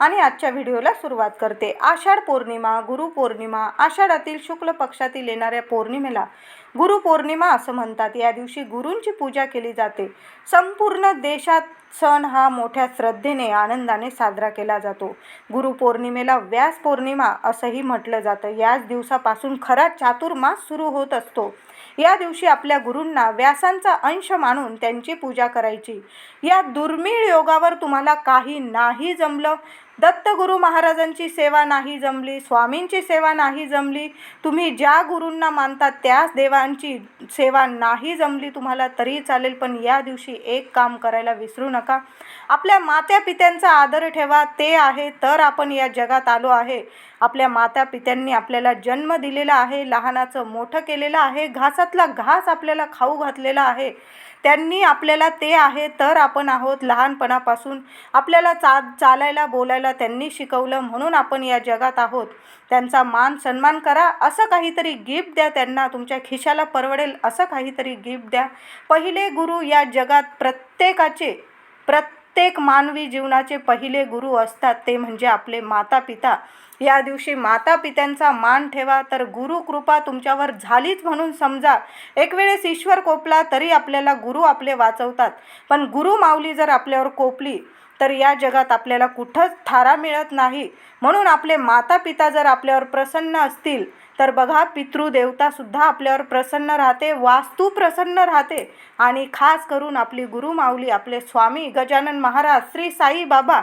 आणि आजच्या व्हिडिओला सुरुवात करते. आषाढ पौर्णिमा गुरुपौर्णिमा आषाढातील शुक्ल पक्षातील येणाऱ्या पौर्णिमेला गुरुपौर्णिमा असं म्हणतात. या दिवशी गुरूंची पूजा केली जाते. संपूर्ण देशात सण हा मोठ्या श्रद्धेने आनंदाने साजरा केला जातो. गुरुपौर्णिमेला व्यास पौर्णिमा असंही म्हटलं जातं. याच दिवसापासून खरा चातुर्मास सुरू होत असतो. या दिवशी आपल्या गुरूंना व्यासांचा अंश मानून त्यांची पूजा करायची. या दुर्मिळ योगावर तुम्हाला काही नाही जमलं दत्तगुरू महाराजांची सेवा नाही जमली स्वामींची सेवा नाही जमली तुम्ही ज्या गुरूंना मानता त्याच देवांची सेवा नाही जमली तुम्हाला तरी चालेल पण या दिवशी एक काम करायला विसरू नका. आपल्या मात्या पित्यांचा आदर ठेवा ते आहे तर आपण या जगात आलो आहे. आपल्या माता पित्यांनी आपल्याला जन्म दिलेला आहे लहानाचं मोठं केलेलं आहे घासातला घास आपल्याला खाऊ घातलेला आहे. त्यांनी आपल्याला ते आहे तर आपण आहोत लहानपणापासून. आपल्याला चा चालायला बोलायला त्यांनी शिकवलं म्हणून आपण या जगात आहोत. त्यांचा मान सन्मान करा. असं काहीतरी गिफ्ट द्या त्यांना. तुमच्या खिशाला परवडेल असं काहीतरी गिफ्ट द्या. पहिले गुरु या जगात प्रत्येकाचे प्रत्येक मानवी जीवनाचे पहिले गुरु असतात. ते म्हणजे आपले माता पिता या दिवशी माता पित्यांचा मान ठेवा तर गुरु कृपा तुमच्यावर झालीच म्हणून समजा. एक वेळेस ईश्वर कोपला तरी आपल्याला गुरु आपले वाचवतात. पण गुरु माऊली जर आपल्यावर कोपली तर या जगात आपल्याला कुठंच थारा मिळत नाही. म्हणून आपले माता पिता जर आपल्यावर प्रसन्न असतील तर बघा पितृदेवतासुद्धा आपल्यावर प्रसन्न राहते वास्तू प्रसन्न राहते. आणि खास करून आपली गुरुमाऊली आपले स्वामी गजानन महाराज श्री साई बाबा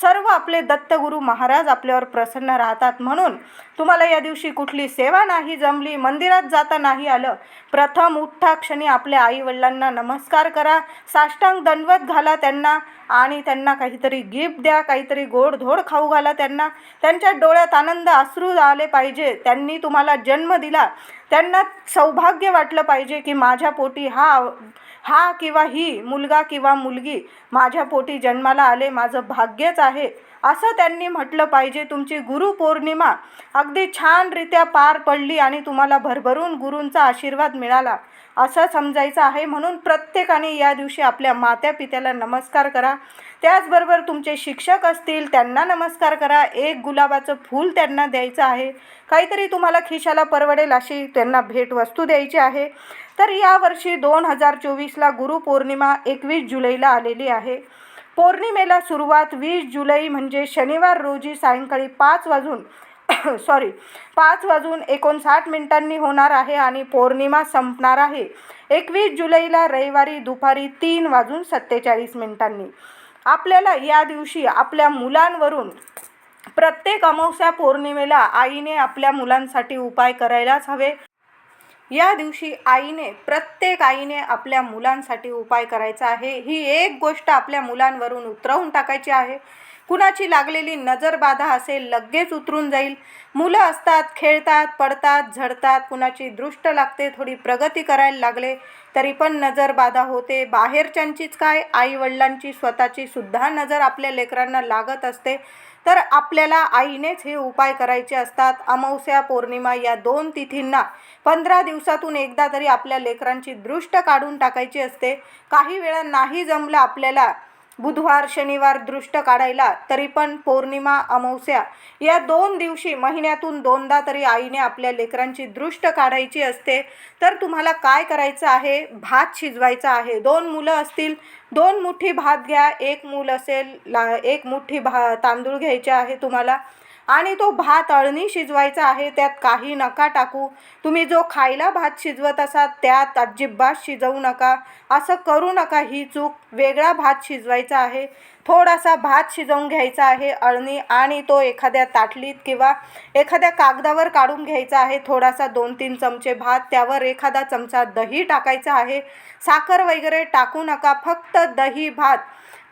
सर्व आपले दत्तगुरू महाराज आपल्यावर प्रसन्न राहतात. म्हणून तुम्हाला या दिवशी कुठली सेवा नाही जमली मंदिरात जाता नाही आलं प्रथम उठ्ठा क्षणी आपल्या आईवडिलांना नमस्कार करा साष्टांग दंडवत घाला त्यांना आणि त्यांना काहीतरी गिफ्ट द्या काहीतरी गोडधोड खाऊ घाला त्यांना. त्यांच्या डोळ्यात आनंद अश्रू आले पाहिजे. त्यांनी तुम्हाला जन्म दिला त्यांना सौभाग्य वाटलं पाहिजे की माझ्या पोटी हा हा किंवा ही मुलगा किंवा मुलगी माझ्या पोटी जन्माला आले माझं भाग्यच आहे. असं त्यांनी म्हटलं पाहिजे. तुमची गुरुपौर्णिमा अगदी छानरित्या पार पडली आणि तुम्हाला भरभरून गुरूंचा आशीर्वाद मिळाला. असं समजायचं आहे. म्हणून प्रत्येकाने या दिवशी आपल्या मात्या पित्याला नमस्कार करा. त्याचबरोबर तुमचे शिक्षक असतील त्यांना नमस्कार करा. एक गुलाबाचं फूल त्यांना द्यायचं आहे. काहीतरी तुम्हाला खिशाला परवडेल अशी त्यांना भेटवस्तू द्यायची आहे. तर यावर्षी दोन हजार चोवीसला गुरुपौर्णिमा एकवीस जुलैला आलेली आहे. पौर्णिमेला सुरुवात वीस जुलै म्हणजे शनिवार रोजी सायंकाळी पाच वाजून सॉरी पाच वाजून एकोणसाठ मिनिटांनी होणार आहे आणि पौर्णिमा संपणार आहे. एकवीस जुलैला रविवारी दुपारी तीन वाजून सत्तेचाळीस मिनिटांनी. आपल्याला या दिवशी आपल्या मुलांवरून प्रत्येक अमावस्या पौर्णिमेला आईने आपल्या मुलांसाठी उपाय करायलाच हवे. या दिवशी आईने प्रत्येक आईने आपल्या मुलांसाठी उपाय करायचा आहे. ही एक गोष्ट आपल्या मुलांवरून उतरवून टाकायची आहे. कुणाची लागलेली नजरबाधा असेल लगेच उतरून जाईल. मुलं असतात खेळतात पडतात झडतात कुणाची दृष्ट लागते थोडी प्रगती करायला लागले तरी पण नजरबाधा होते. बाहेरच्यांचीच काय? आईवडिलांची स्वतःची सुद्धा नजर आपल्या लेकरांना लागत असते. तर आपल्याला आईनेच हे उपाय करायचे असतात. अमावस्या पौर्णिमा या दोन तिथींना पंधरा दिवसातून एकदा तरी आपल्या लेकरांची दृष्ट काढून टाकायची असते. काही वेळा नाही जमलं आपल्याला बुधवार शनिवार दृष्ट काढायला तरी पण पौर्णिमा अमावस्या या दोन दिवशी महिन्यातून दोनदा तरी आईने आपल्या लेकरांची दृष्ट काढायची असते. तर तुम्हाला काय करायचं आहे? भात शिजवायचा आहे. दोन मुलं असतील दोन मुठ्ठी भात घ्या. एक मूल असेल ला एक मुठ्ठी भा तांदूळ घ्यायचे आहे तुम्हाला. आणि तो भात अळणी शिजवायचा आहे त्यात काही नका टाकू. तुम्ही जो खायला भात शिजवत असाल त्यात अजिबात शिजवू नका. असं करू नका ही चूक. वेगळा भात शिजवायचा आहे. थोडासा भात शिजवून घ्यायचा आहे अळणी आणि तो एखाद्या ताटलीत किंवा एखाद्या कागदावर काढून घ्यायचा आहे. थोडासा दोन तीन चमचे भात त्यावर एखादा चमचा दही टाकायचा आहे. साखर वगैरे टाकू नका फक्त दही भात.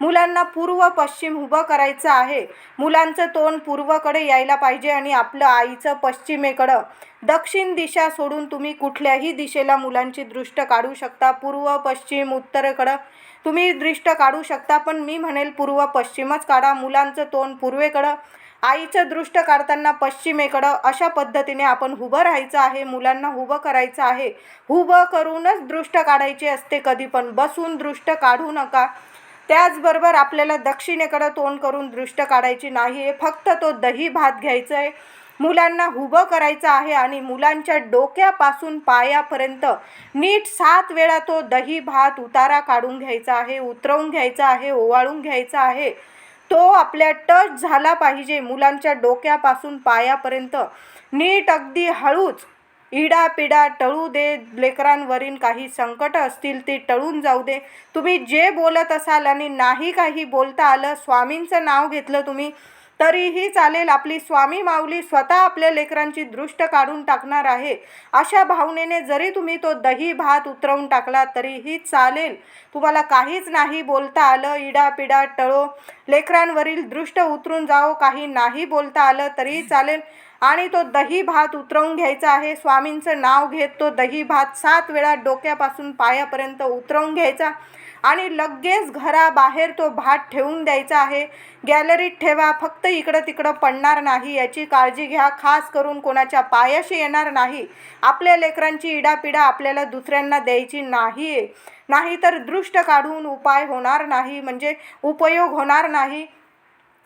मुलांना पूर्व पश्चिम उभं करायचं आहे. मुलांचं तोंड पूर्वकडे यायला पाहिजे आणि आपलं आईचं पश्चिमेकडं. दक्षिण दिशा सोडून तुम्ही कुठल्याही दिशेला मुलांची दृष्ट काढू शकता. पूर्व पश्चिम उत्तरेकडं तुम्ही दृष्ट काढू शकता. पण मी म्हणेल पूर्व पश्चिमच काढा. मुलांचं तोंड पूर्वेकडं आईचं दृष्ट काढताना पश्चिमेकडं अशा पद्धतीने आपण उभं राहायचं आहे. मुलांना उभं करायचं आहे. उभं करूनच दृष्ट काढायचे असते कधी पण. बसून दृष्ट काढू नका. त्याचबरोबर आपल्याला दक्षिणेकडं तोंड करून दृष्ट काढायची नाही आहे. फक्त तो दही भात घ्यायचं आहे. मुलांना उभं करायचं आहे आणि मुलांच्या डोक्यापासून पायापर्यंत नीट सात वेळा तो दही भात उतारा काढून घ्यायचा आहे उतरवून घ्यायचा आहे ओवाळून घ्यायचा आहे. तो आपल्या टच झाला पाहिजे. मुलांच्या डोक्यापासून पायापर्यंत नीट अगदी हळूच इडा पिडा टळू दे लेकरांवरील काही संकट असतील ती टळून जाऊ दे. तुम्ही जे बोलत असाल आणि नाही काही बोलता आलं स्वामींचं नाव घेतलं तुम्ही तरीही चालेल आपली स्वामी माऊली स्वतः आपल्या लेकरांची दृष्ट काढून टाकणार आहे. अशा भावनेने जरी तुम्ही तो दही भात उतरवून टाकला तरीही चालेल. तुम्हाला काहीच नाही बोलता आलं इडा पिडा टळो लेकरांवरील दृष्ट उतरून जाओ. काही नाही बोलता आलं तरीही चालेल. आणि तो दही भात उतरवून घ्यायचा आहे. स्वामींचं नाव घेत तो दही भात सात वेळा डोक्यापासून पायापर्यंत उतरवून घ्यायचा आणि लगेच घराबाहेर तो भात ठेवून द्यायचा आहे. गॅलरीत ठेवा फक्त इकडं तिकडं पडणार नाही. याची काळजी घ्या खास करून कोणाच्या पायाशी येणार नाही. आपल्या लेकरांची इडापिडा आपल्याला दुसऱ्यांना द्यायची नाही आहे नाहीतर दृष्ट काढून उपाय होणार नाही. म्हणजे उपयोग होणार नाही.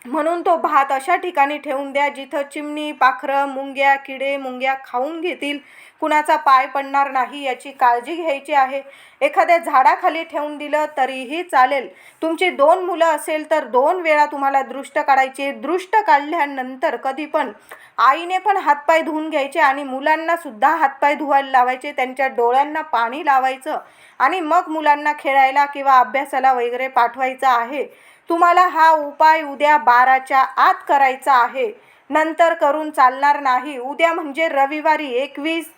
म्हणून तो भात अशा ठिकाणी ठेवून द्या जिथं चिमणी पाखरं मुंग्या किडे मुंग्या खाऊन घेतील. कुणाचा पाय पडणार नाही याची काळजी घ्यायची आहे. एखाद्या झाडाखाली ठेवून दिलं तरीही चालेल. तुमची दोन मुलं असेल तर दोन वेळा तुम्हाला दृष्ट काढायचे. दृष्ट काढल्यानंतर कधी पण आईने पण हातपाय धुवून घ्यायचे आणि मुलांना सुद्धा हातपाय धुवायला लावायचे. त्यांच्या डोळ्यांना पाणी लावायचं आणि मग मुलांना खेळायला किंवा अभ्यासाला वगैरे पाठवायचं आहे. तुम्हाला हा उपाय उद्या बाराच्या आत करायचा आहे. नंतर करून चालणार नाही. उद्या म्हणजे रविवारी एकवीस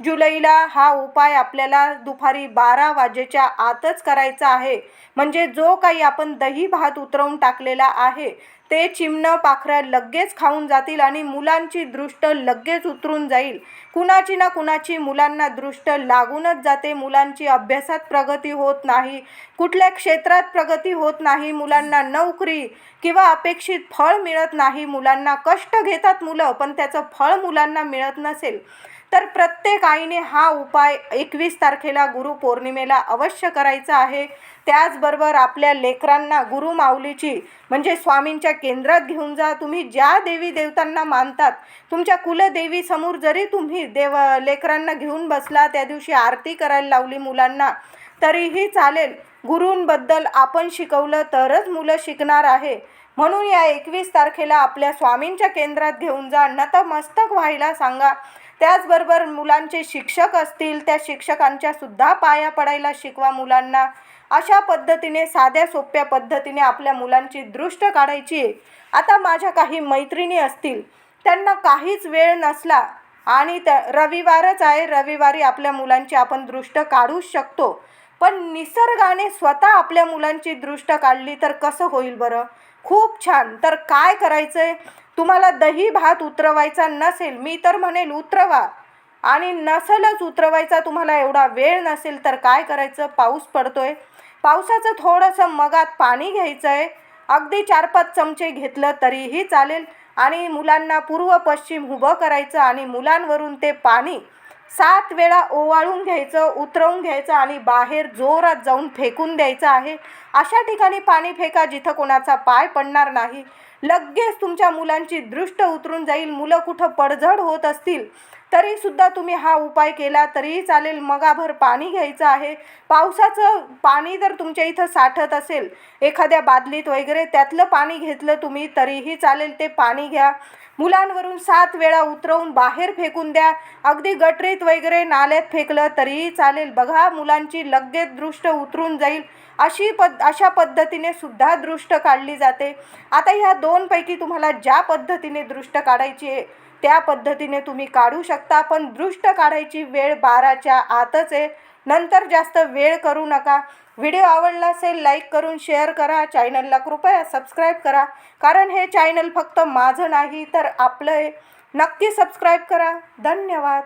जुलैला हा उपाय आपल्याला दुपारी बारा वाजेच्या आतच करायचा आहे. म्हणजे जो काही आपण दही भात उतरवून टाकलेला आहे ते चिमणं पाखरं लगेच खाऊन जातील आणि मुलांची दृष्ट लगेच उतरून जाईल. कुणाची ना कुणाची मुलांना दृष्ट लागूनच जाते. मुलांची अभ्यासात प्रगती होत नाही कुठल्या क्षेत्रात प्रगती होत नाही मुलांना नोकरी किंवा अपेक्षित फळ मिळत नाही मुलांना कष्ट घेतात मुलं पण त्याचं फळ मुलांना मिळत नसेल. तर प्रत्येक आईने हा उपाय एकवीस तारखेला गुरुपौर्णिमेला अवश्य करायचा आहे. त्याचबरोबर आपल्या लेकरांना गुरु माऊलीची म्हणजे स्वामींच्या केंद्रात घेऊन जा. तुम्ही ज्या देवी देवतांना मानतात तुमच्या कुलदेवीसमोर जरी तुम्ही देव लेकरांना घेऊन बसला त्या दिवशी आरती करायला लावली मुलांना तरीही चालेल. गुरूंबद्दल आपण शिकवलं तरच मुलं शिकणार आहे. म्हणून या एकवीस तारखेला आपल्या स्वामींच्या केंद्रात घेऊन जा. नतमस्तक व्हायला सांगा. त्याचबरोबर मुलांचे शिक्षक असतील त्या शिक्षकांच्या सुद्धा पाया पडायला शिकवा मुलांना. अशा पद्धतीने साध्या सोप्या पद्धतीने आपल्या मुलांची दृष्ट काढायची आहे. आता माझ्या काही मैत्रिणी असतील त्यांना काहीच वेळ नसला आणि त्या रविवारच आहे रविवारी आपल्या मुलांची आपण दृष्ट काढूच शकतो. पण निसर्गाने स्वतः आपल्या मुलांची दृष्ट काढली तर कसं होईल बरं? खूप छान. तर काय करायचं आहे तुम्हाला दही भात उतरवायचा नसेल मी तर म्हणेल उतरवा. आणि नसेलच उतरवायचा तुम्हाला एवढा वेळ नसेल तर काय करायचं? पाऊस पडतोय. पावसाचं थोडंसं मगात पाणी घ्यायचं आहे अगदी चार पाच चमचे घेतलं तरीही चालेल. आणि मुलांना पूर्व पश्चिम उभं करायचं आणि मुलांवरून ते पाणी सात वेळा ओवाळून घ्यायचं उतरवून घ्यायचं आणि बाहेर जोरात जाऊन फेकून द्यायचं आहे. अशा ठिकाणी पाणी फेका जिथं कोणाचा पाय पडणार नाही. लगेच तुमच्या मुलांची दृष्ट उतरून जाईल. मुलं कुठं पडझड होत असतील तरीसुद्धा तुम्ही हा उपाय केला तरीही चालेल. मगाभर पाणी घ्यायचं आहे. पावसाचं पाणी जर तुमच्या इथं साठत असेल एखाद्या बादलीत वगैरे त्यातलं पाणी घेतलं तुम्ही तरीही चालेल. ते पाणी घ्या. मुलांवरून सात वेळा उतरवून बाहेर फेकून द्या. अगदी गटरीत वगैरे नाल्यात फेकलं तरीही चालेल. बघा मुलांची लगेच दृष्ट उतरून जाईल. अशी पद अशा पद्धतीने सुद्धा दृष्ट काढली जाते. आता ह्या दोनपैकी तुम्हाला ज्या पद्धतीने दृष्ट काढायची आहे त्या पद्धतीने तुम्ही काढू शकता. पण दृष्ट काढायची वेळ बाराच्या आतच आहे. नंतर जास्त वेळ करू नका. व्हिडिओ आवडला असेल लाईक करून शेअर करा. चॅनलला कृपया सबस्क्राईब करा. कारण हे चॅनल फक्त माझं नाही तर आपलं आहे. नक्की सबस्क्राईब करा. धन्यवाद.